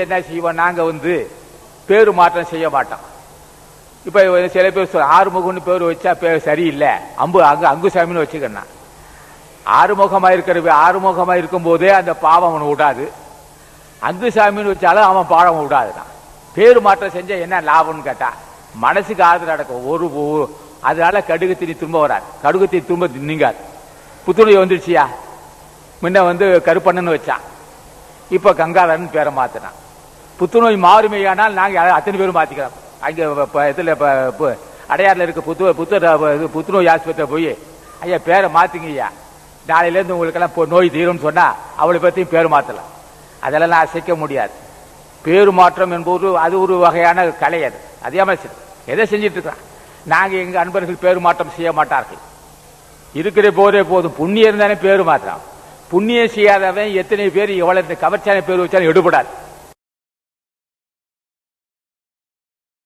என்ன செய்வோம்? நாங்க வந்து பேரு மாற்றம் செய்ய மாட்டோம். இப்ப சில பேர் சொல்ல ஆறுமுகம்னு பேர் வச்சா பேர் சரியில்லை. அம்பு அங்கு அங்குசாமின்னு வச்சுக்கண்ணா ஆறுமுகமா இருக்கிற ஆறுமுகமா இருக்கும் போதே அந்த பாவம் அவனை விடாது. அங்குசாமின்னு வச்சாலும் அவன் பாவம் விடாதுதான். பேரு மாற்றம் செஞ்சா என்ன லாபம்னு கேட்டா மனசுக்கு ஆறுதல் நடக்கும். ஒரு அதனால கடுகு தீனி திரும்ப வராது. கடுகு தீனி திரும்ப நீங்காது. புத்துணர்வு வந்துருச்சியா? முன்ன வந்து கருப்பண்ணன்னு வச்சான். இப்ப கங்காதரன் பேரை மாத்தினான். புத்துநோய் மாறுமையானால் நாங்க அத்தனை பேரும் மாத்திக்கிறோம் அங்கே இப்போ இதுல இப்ப இருக்க புத்து புத்தர் இது புத்துநோய் ஆஸ்பத்திரியில் போய் ஐயா பேரை மாற்றுங்க ஐயா. நாளையிலேருந்து இருந்து இப்போ நோய் தீரும்னு சொன்னா அவளை பற்றியும் பேர் மாத்தலாம். அதெல்லாம் நான் அசைக்க முடியாது. பேரு மாற்றம் என்பது அது ஒரு வகையான கலை அது. அதே மாதிரி எதை செஞ்சிட்டு நாங்கள் நாங்க எங்க அன்பர்கள் பேரு மாற்றம் செய்ய மாட்டார்கள். இருக்கிற போதே போதும். புண்ணியம் இருந்தானே பேர் மாற்றம் புண்ணியம் செய்யாதவன் எத்தனை பேர் எவ்வளவு கவர்ச்சியான பேர் வச்சாலும் எடுபடாது.